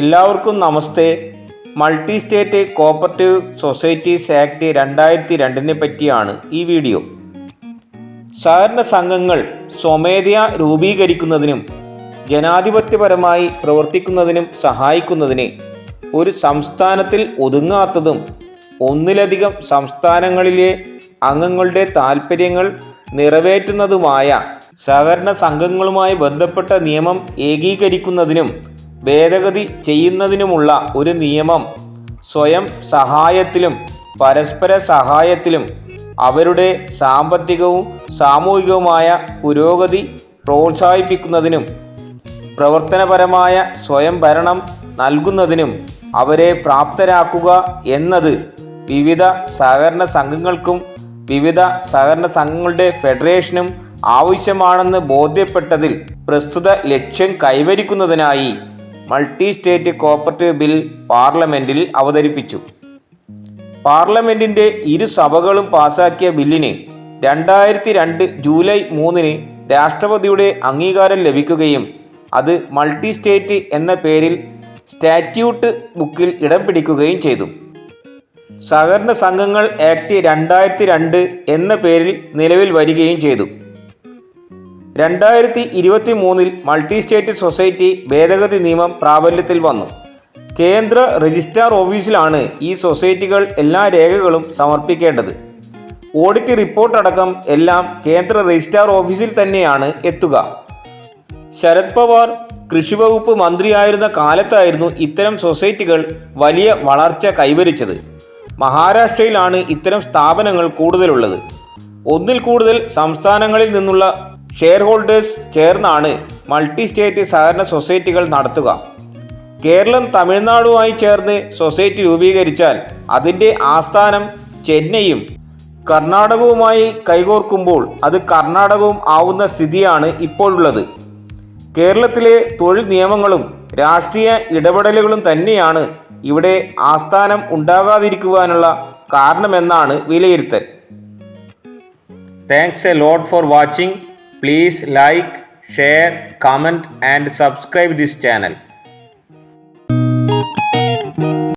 എല്ലാവർക്കും നമസ്തേ. Multi state cooperative societies act രണ്ടായിരത്തി രണ്ടിനെ പറ്റിയാണ് ഈ വീഡിയോ. സഹകരണ സംഘങ്ങൾ സ്വമേധയാ രൂപീകരിക്കുന്നതിനും ജനാധിപത്യപരമായി പ്രവർത്തിക്കുന്നതിനും സഹായിക്കുന്നതിന് ഒരു സംസ്ഥാനത്തിൽ ഒതുങ്ങാത്തതും ഒന്നിലധികം സംസ്ഥാനങ്ങളിലെ അംഗങ്ങളുടെ താൽപ്പര്യങ്ങൾ നിറവേറ്റുന്നതുമായ സഹകരണ സംഘങ്ങളുമായി ബന്ധപ്പെട്ട നിയമം ഏകീകരിക്കുന്നതിനും ഭേദഗതി ചെയ്യുന്നതിനുമുള്ള ഒരു നിയമം സ്വയം സഹായത്തിലും പരസ്പര സഹായത്തിലും അവരുടെ സാമ്പത്തികവും സാമൂഹികവുമായ പുരോഗതി പ്രോത്സാഹിപ്പിക്കുന്നതിനും പ്രവർത്തനപരമായ സ്വയം ഭരണം നൽകുന്നതിനും അവരെ പ്രാപ്തരാക്കുക എന്നത് വിവിധ സഹകരണ സംഘങ്ങൾക്കും വിവിധ സഹകരണ സംഘങ്ങളുടെ ഫെഡറേഷനും ആവശ്യമാണെന്ന് ബോധ്യപ്പെട്ടതിൽ പ്രസ്തുത ലക്ഷ്യം കൈവരിക്കുന്നതിനായി മൾട്ടി സ്റ്റേറ്റ് കോപ്പറേറ്റീവ് ബിൽ പാർലമെന്റിൽ അവതരിപ്പിച്ചു. പാർലമെന്റിന്റെ ഇരു സഭകളും പാസാക്കിയ ബില്ലിന് രണ്ടായിരത്തി രണ്ട് ജൂലൈ മൂന്നിന് രാഷ്ട്രപതിയുടെ അംഗീകാരം ലഭിക്കുകയും അത് മൾട്ടി സ്റ്റേറ്റ് എന്ന പേരിൽ സ്റ്റാറ്റ്യൂട്ട് ബുക്കിൽ ഇടം പിടിക്കുകയും ചെയ്തു. സഹകരണ സംഘങ്ങൾ ആക്ട് രണ്ടായിരത്തി രണ്ട് എന്ന പേരിൽ നിലവിൽ വരികയും ചെയ്തു. രണ്ടായിരത്തി ഇരുപത്തി മൂന്നിൽ മൾട്ടി സ്റ്റേറ്റ് സൊസൈറ്റി ഭേദഗതി നിയമം പ്രാബല്യത്തിൽ വന്നു. കേന്ദ്ര രജിസ്ട്രാർ ഓഫീസിലാണ് ഈ സൊസൈറ്റികൾ എല്ലാ രേഖകളും സമർപ്പിക്കേണ്ടത്. ഓഡിറ്റ് റിപ്പോർട്ട് അടക്കം എല്ലാം കേന്ദ്ര രജിസ്ട്രാർ ഓഫീസിൽ തന്നെയാണ് എത്തുക. ശരത് പവാർ കൃഷി വകുപ്പ് മന്ത്രിയായിരുന്ന കാലത്തായിരുന്നു ഇത്തരം സൊസൈറ്റികൾ വലിയ വളർച്ച കൈവരിച്ചത്. മഹാരാഷ്ട്രയിലാണ് ഇത്തരം സ്ഥാപനങ്ങൾ കൂടുതലുള്ളത്. ഒന്നിൽ കൂടുതൽ സംസ്ഥാനങ്ങളിൽ നിന്നുള്ള ഷെയർ ഹോൾഡേഴ്സ് ചേർന്നാണ് മൾട്ടി സ്റ്റേറ്റ് സഹകരണ സൊസൈറ്റികൾ നടത്തുക. കേരളം തമിഴ്നാടുമായി ചേർന്ന് സൊസൈറ്റി രൂപീകരിച്ചാൽ അതിന്റെ ആസ്ഥാനം ചെന്നൈയും കർണാടകവുമായി കൈകോർക്കുമ്പോൾ അത് കർണാടകവും ആവുന്ന സ്ഥിതിയാണ് ഇപ്പോഴുള്ളത്. കേരളത്തിലെ തൊഴിൽ നിയമങ്ങളും രാഷ്ട്രീയ ഇടപെടലുകളും തന്നെയാണ് ഇവിടെ ആസ്ഥാനം ഉണ്ടാകാതിരിക്കുവാനുള്ള കാരണമെന്നാണ് വിലയിരുത്തൽ. Thanks a lot for watching Please like, share, comment and subscribe this channel.